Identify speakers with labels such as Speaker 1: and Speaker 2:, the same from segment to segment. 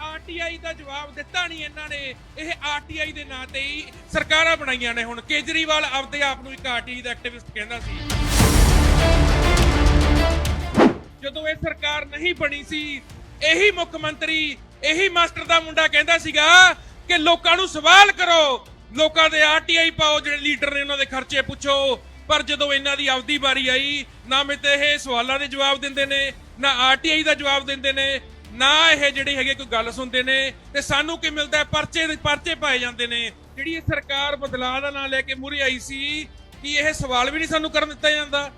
Speaker 1: RTI ਦਾ ਜਵਾਬ ਦਿੱਤਾ ਨਹੀਂ ਇਹਨਾਂ ਨੇ। ਇਹ ਆਰਟੀਆਈ ਦੇ ਨਾਂ ਤੇ ਹੀ ਸਰਕਾਰਾਂ ਬਣਾਈਆਂ ਨੇ ਹੁਣ। ਕੇਜਰੀਵਾਲ ਆਪਦੇ ਆਪ ਨੂੰ ਇੱਕ ਆਰਟੀਆਈ ਦਾ ਐਕਟਿਵਿਸਟ ਕਹਿੰਦਾ ਸੀ। ਜਦੋਂ ਇਹ ਸਰਕਾਰ ਨਹੀਂ ਬਣੀ ਸੀ, ਇਹੀ ਮੁੱਖ ਮੰਤਰੀ, ਇਹੀ ਮਾਸਟਰ ਦਾ ਮੁੰਡਾ ਕਹਿੰਦਾ ਸੀਗਾ ਕਿ ਲੋਕਾਂ ਨੂੰ ਸਵਾਲ ਕਰੋ। ਲੋਕਾਂ ਦੇ ਆਰਟੀਆਈ ਪਾਓ, ਜਿਹੜੇ ਲੀਡਰ ਨੇ ਉਹਨਾਂ ਦੇ ਖਰਚੇ ਪੁੱਛੋ। ਪਰ ਜਦੋਂ ਇਹਨਾਂ ਦੀ ਆਪਦੀ ਵਾਰੀ ਆਈ, ਨਾ ਮਿਤੇ ਇਹ ਸਵਾਲਾਂ ਦੇ ਜਵਾਬ ਦਿੰਦੇ ਨੇ, ਨਾ ਆਰਟੀਆਈ ਦਾ ਜਵਾਬ ਦਿੰਦੇ ਨੇ ਨਾ ਇਹ ਜਿਹੜੇ ਹੈਗੇ ਕੋਈ ਗੱਲ ਸੁਣਦੇ ਨੇ ਤੇ ਸਾਨੂੰ ਕੀ ਮਿਲਦਾ ਪਰਚੇ ਦੇ ਪਰਚੇ ਪਾਏ ਜਾਂਦੇ ਨੇ। ਜਿਹੜੀ ਇਹ ਸਰਕਾਰ ਬਦਲਾਅ ਦਾ ਨਾਂ ਲੈ ਕੇ ਮੂਹਰੇ ਆਈ ਸੀ, ਕਿ ਇਹ ਸਵਾਲ ਵੀ ਨਹੀਂ ਸਾਨੂੰ ਕਰਨ ਦਿੱਤਾ ਜਾਂਦਾ?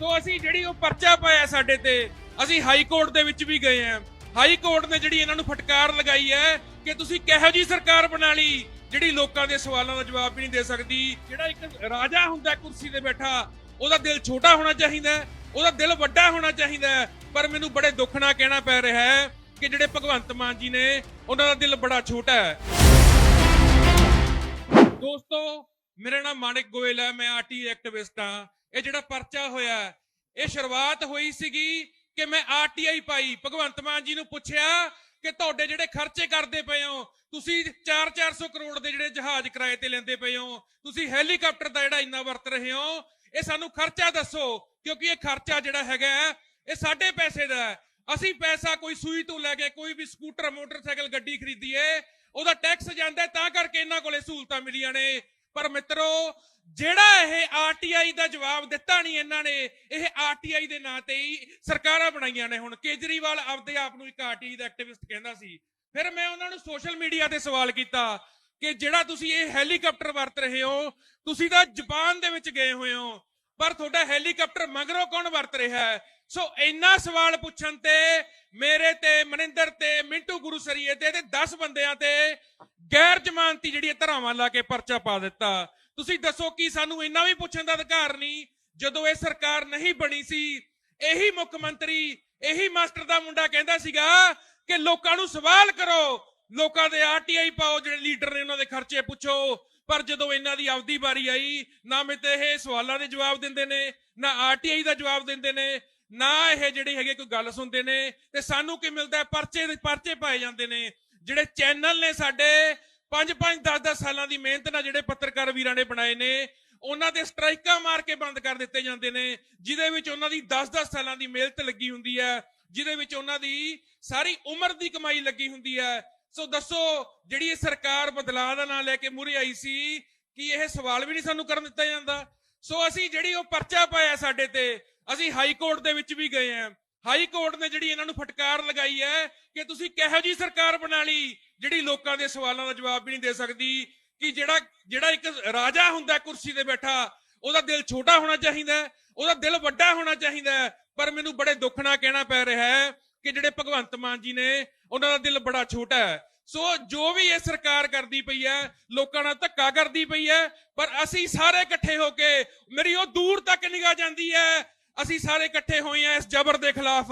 Speaker 1: ਸੋ ਅਸੀਂ ਜਿਹੜੀ ਉਹ ਪਰਚਾ ਪਾਇਆ ਸਾਡੇ ਤੇ, ਅਸੀਂ ਹਾਈ ਕੋਰਟ ਦੇ ਵਿੱਚ ਵੀ ਗਏ ਆ ਹਾਈ ਕੋਰਟ ਨੇ ਜਿਹੜੀ ਇਹਨਾਂ ਨੂੰ ਫਟਕਾਰ ਲਗਾਈ ਹੈ ਕਿ ਤੁਸੀਂ ਕਿਹੋ ਜੀ ਸਰਕਾਰ ਬਣਾ ਲਈ, ਜਿਹੜੀ ਲੋਕਾਂ ਦੇ ਸਵਾਲਾਂ ਦਾ ਜਵਾਬ ਵੀ ਨਹੀਂ ਦੇ ਸਕਦੀ। ਜਿਹੜਾ ਇੱਕ ਰਾਜਾ ਹੁੰਦਾ ਕੁਰਸੀ ਤੇ ਬੈਠਾ, ਉਹਦਾ ਦਿਲ ਛੋਟਾ ਹੋਣਾ ਚਾਹੀਦਾ ਉਹਦਾ ਦਿਲ ਵੱਡਾ ਹੋਣਾ ਚਾਹੀਦਾ ਹੈ। ਪਰ ਮੈਨੂੰ ਬੜੇ ਦੁੱਖ ਨਾਲ ਕਹਿਣਾ ਪੈ ਰਿਹਾ ਹੈ ਕਿ ਜਿਹੜੇ ਭਗਵੰਤ ਮਾਨ ਜੀ ਨੇ, ਉਹਨਾਂ ਦਾ ਦਿਲ ਬੜਾ ਛੋਟਾ ਹੈ। ਦੋਸਤੋ, ਮੇਰਾ ਨਾਮ ਮਾਨਿਕ ਗੋਇਲ ਹੈ, ਮੈਂ ਆਰਟੀ ਐਕਟਿਵਿਸਟ ਹਾਂ। ਇਹ ਜਿਹੜਾ ਪਰਚਾ ਹੋਇਆ ਇਹ ਸ਼ੁਰੂਆਤ ਹੋਈ ਸੀਗੀ ਕਿ ਮੈਂ ਆਰਟੀਆਈ ਪਾਈ। ਭਗਵੰਤ ਮਾਨ ਜੀ ਨੂੰ ਪੁੱਛਿਆ ਕਿ ਤੁਹਾਡੇ ਜਿਹੜੇ ਖਰਚੇ ਕਰਦੇ ਪਏ ਹੋ, ਤੁਸੀਂ 4-400 ਕਰੋੜ ਦੇ ਜਿਹੜੇ ਜਹਾਜ਼ ਕਿਰਾਏ ਤੇ ਲੈਂਦੇ ਪਏ ਹੋ, ਤੁਸੀਂ ਹੈਲੀਕਾਪਟਰ ਦਾ ਜਿਹੜਾ ਇੰਨਾ ਵਰਤ ਰਹੇ ਹੋ, ਇਹ ਸਾਨੂੰ ਖਰਚਾ ਦੱਸੋ। ਕਿਉਂਕਿ ਇਹ ਖਰਚਾ ਜਿਹੜਾ ਹੈਗਾ ਇਹ ਸਾਡੇ ਪੈਸੇ ਦਾ ਹੈ। ਅਸੀਂ ਪੈਸਾ ਕੋਈ ਸੂਈ ਤੋਂ ਲੈ ਕੇ ਕੋਈ ਵੀ ਸਕੂਟਰ, ਮੋਟਰਸਾਈਕਲ, ਗੱਡੀ ਖਰੀਦੀਏ, ਉਹਦਾ ਟੈਕਸ ਜਾਂਦਾ ਤਾਂ ਕਰਕੇ ਇਹਨਾਂ ਕੋਲੇ ਸਹੂਲਤਾਂ ਮਿਲੀਆਂ ਨੇ। ਪਰ ਮਿੱਤਰੋ, ਜਿਹੜਾ ਇਹ ਆਰਟੀਆਈ ਦਾ ਜਵਾਬ ਦਿੱਤਾ ਨਹੀਂ ਇਹਨਾਂ ਨੇ, ਇਹ ਆਰਟੀਆਈ ਦੇ ਨਾਂ ਤੇ ਹੀ ਸਰਕਾਰਾਂ ਬਣਾਈਆਂ ਨੇ ਹੁਣ। ਕੇਜਰੀਵਾਲ ਆਪਦੇ ਆਪ ਨੂੰ ਇੱਕ ਆਰਟੀਆਈ ਦਾ ਐਕਟਿਵਿਸਟ ਕਹਿੰਦਾ ਸੀ। ਫਿਰ ਮੈਂ ਉਹਨਾਂ ਨੂੰ ਸੋਸ਼ਲ ਮੀਡੀਆ ਤੇ ਸਵਾਲ ਕੀਤਾ ਕਿ ਜਿਹੜਾ ਤੁਸੀਂ ਇਹ ਹੈਲੀਕਾਪਟਰ ਵਰਤ ਰਹੇ ਹੋ, ਤੁਸੀਂ ਤਾਂ ਜਾਪਾਨ ਦੇ ਵਿੱਚ ਗਏ ਹੋਏ ਹੋ। ਪਰ ਤੁਹਾਡਾ ਹੈਲੀਕਾਪਟਰ ਮਗਰੋਂ ਕੌਣ ਵਰਤ ਰਿਹਾ ਹੈ? ਸੋ ਇੰਨਾ ਸਵਾਲ ਪੁੱਛਣ ਤੇ ਮੇਰੇ ਤੇ, ਮਨਿੰਦਰ ਤੇ, ਮਿੰਟੂ ਗੁਰੂਸਰੀਏ ਤੇ ਤੇ 10 ਬੰਦਿਆਂ ਤੇ ਗੈਰ ਜ਼ਮਾਨਤੀ ਜਿਹੜੀ ਇਹ ਧਰਾਵਾਂ ਲਾ ਕੇ ਪਰਚਾ ਪਾ ਦਿੱਤਾ। ਤੁਸੀਂ ਦੱਸੋ ਕਿ ਸਾਨੂੰ ਇੰਨਾ ਵੀ ਪੁੱਛਣ ਦਾ ਅਧਿਕਾਰ ਨਹੀਂ, ਜਦੋਂ ਇਹ ਸਰਕਾਰ ਨਹੀਂ ਬਣੀ ਸੀ, ਇਹੀ ਮੁੱਖ ਮੰਤਰੀ, ਇਹੀ ਮਾਸਟਰ ਦਾ ਮੁੰਡਾ ਕਹਿੰਦਾ ਸੀਗਾ ਕਿ ਲੋਕਾਂ ਨੂੰ ਸਵਾਲ ਕਰੋ, ਲੋਕਾਂ ਦੇ ਆਰਟੀਆਈ ਪਾਓ, ਜਿਹੜੇ ਲੀਡਰ ਨੇ ਉਹਨਾਂ ਦੇ ਖਰਚੇ ਪੁੱਛੋ। ਪਰ ਜਦੋਂ ਇਹਨਾਂ ਦੀ ਆਪਦੀ ਵਾਰੀ ਆਈ, ਨਾ ਮਿਤੇ ਇਹ ਸਵਾਲਾਂ ਦੇ ਜਵਾਬ ਦਿੰਦੇ ਨੇ, ਨਾ ਆਰਟੀਆਈ ਦਾ ਜਵਾਬ ਦਿੰਦੇ ਨੇ, ਨਾ ਇਹ ਜਿਹੜੇ ਹੈਗੇ ਕੋਈ ਗੱਲ ਸੁਣਦੇ ਨੇ, ਤੇ ਸਾਨੂੰ ਕੀ ਮਿਲਦਾ ਪਰਚੇ ਦੇ ਪਰਚੇ ਪਾਏ ਜਾਂਦੇ ਨੇ। ਜਿਹੜੇ ਚੈਨਲ ਨੇ ਸਾਡੇ 5-5 10-10 ਸਾਲਾਂ ਦੀ ਮਿਹਨਤ ਨਾਲ ਜਿਹੜੇ ਪੱਤਰਕਾਰ ਵੀਰਾਂ ਨੇ ਬਣਾਏ ਨੇ, ਉਹਨਾਂ ਦੇ ਸਟ੍ਰਾਈਕਾਂ ਮਾਰ ਕੇ ਬੰਦ ਕਰ ਦਿੱਤੇ ਜਾਂਦੇ ਨੇ, ਜਿਹਦੇ ਵਿੱਚ ਉਹਨਾਂ ਦੀ 10-10 ਸਾਲਾਂ ਦੀ ਮਿਹਨਤ ਲੱਗੀ ਹੁੰਦੀ ਹੈ, ਜਿਹਦੇ ਵਿੱਚ ਉਹਨਾਂ ਦੀ ਸਾਰੀ ਉਮਰ ਦੀ ਕਮਾਈ ਲੱਗੀ ਹੁੰਦੀ ਹੈ ਸੋ ਦੱਸੋ, ਜਿਹੜੀ ਇਹ ਸਰਕਾਰ ਬਦਲਾਅ ਦਾ ਨਾਂ ਲੈ ਕੇ ਮੂਹਰੇ ਆਈ ਸੀ, ਕਿ ਇਹ ਸਵਾਲ ਵੀ ਨਹੀਂ ਸਾਨੂੰ ਕਰਨ ਦਿੱਤਾ ਜਾਂਦਾ ਸੋ ਅਸੀਂ ਜਿਹੜੀ ਉਹ ਪਰਚਾ ਪਾਇਆ ਸਾਡੇ ਤੇ, ਅਸੀਂ ਹਾਈ ਕੋਰਟ ਦੇ ਵਿੱਚ ਵੀ ਗਏ ਆ ਹਾਈ ਕੋਰਟ ਨੇ ਜਿਹੜੀ ਇਹਨਾਂ ਨੂੰ ਫਟਕਾਰ ਲਗਾਈ ਹੈ ਕਿ ਤੁਸੀਂ ਕਿਹੋ ਜੀ ਸਰਕਾਰ ਬਣਾ ਲਈ, ਜਿਹੜੀ ਲੋਕਾਂ ਦੇ ਸਵਾਲਾਂ ਦਾ ਜਵਾਬ ਵੀ ਨਹੀਂ ਦੇ ਸਕਦੀ, ਕਿ ਜਿਹੜਾ ਜਿਹੜਾ ਇੱਕ ਰਾਜਾ ਹੁੰਦਾ ਕੁਰਸੀ ਤੇ ਬੈਠਾ, ਉਹਦਾ ਦਿਲ ਛੋਟਾ ਹੋਣਾ ਚਾਹੀਦਾ ਉਹਦਾ ਦਿਲ ਵੱਡਾ ਹੋਣਾ ਚਾਹੀਦਾ ਹੈ। ਪਰ ਮੈਨੂੰ ਬੜੇ ਦੁੱਖ ਨਾਲ ਕਹਿਣਾ ਪੈ ਰਿਹਾ ਹੈ ਕਿ ਜਿਹੜੇ ਭਗਵੰਤ ਮਾਨ ਜੀ ਨੇ ਉਹਨਾਂ ਦਾ ਦਿਲ ਬੜਾ ਛੋਟਾ ਹੈ। ਸੋ ਜੋ ਵੀ ਇਹ ਸਰਕਾਰ ਕਰਦੀ ਪਈ ਹੈ, ਲੋਕਾਂ ਨਾਲ ਧੱਕਾ ਕਰਦੀ ਪਈ ਹੈ, ਪਰ ਅਸੀਂ ਸਾਰੇ ਇਕੱਠੇ ਹੋ ਕੇ ਮੇਰੀ ਉਹ ਦੂਰ ਤੱਕ ਨਿਗਾਹ ਜਾਂਦੀ ਹੈ। ਅਸੀਂ ਸਾਰੇ ਇਕੱਠੇ ਹੋਏ ਆ ਇਸ ਜ਼ਬਰ ਦੇ ਖਿਲਾਫ,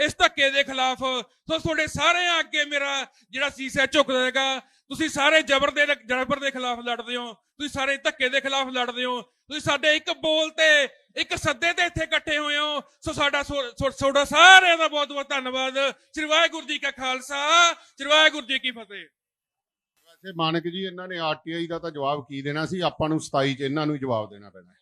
Speaker 1: ਇਸ ਧੱਕੇ ਦੇ ਖਿਲਾਫ। ਸੋ ਤੁਹਾਡੇ ਸਾਰਿਆਂ ਅੱਗੇ ਮੇਰਾ ਜਿਹੜਾ ਸੀਸਾ ਝੁਕ ਜਾਏਗਾ। ਤੁਸੀਂ ਸਾਰੇ ਜ਼ਬਰ ਦੇ ਜ਼ਬਰ ਦੇ ਖਿਲਾਫ ਲੜਦੇ ਹੋ, ਤੁਸੀਂ ਸਾਰੇ ਧੱਕੇ ਦੇ ਖਿਲਾਫ ਲੜਦੇ ਹੋ। ਤੁਸੀਂ ਸਾਡੇ ਇੱਕ ਬੋਲ ਤੇ ਇੱਕ ਸੱਦੇ ਤੇ ਇੱਥੇ ਇਕੱਠੇ ਹੋਏ ਹੋ। ਸੋ ਸਾਡਾ ਤੁਹਾਡਾ ਸਾਰਿਆਂ ਦਾ ਬਹੁਤ ਬਹੁਤ ਧੰਨਵਾਦ। ਸ੍ਰੀ ਵਾਹਿਗੁਰੂ ਜੀ ਕਾ ਖਾਲਸਾ। ਸ੍ਰੀ ਵਾਹਿਗੁਰੂ ਜੀ ਕੀ ਫਤਿਹ।
Speaker 2: ਵੈਸੇ ਮਾਨਕ ਜੀ, ਇਹਨਾਂ ਨੇ ਆਰਟੀਆਈ ਦਾ ਤਾਂ ਜਵਾਬ ਕੀ ਦੇਣਾ ਸੀ? ਆਪਾਂ ਨੂੰ 27 ਚ ਇਹਨਾਂ ਨੂੰ ਜਵਾਬ ਦੇਣਾ ਪੈਣਾ।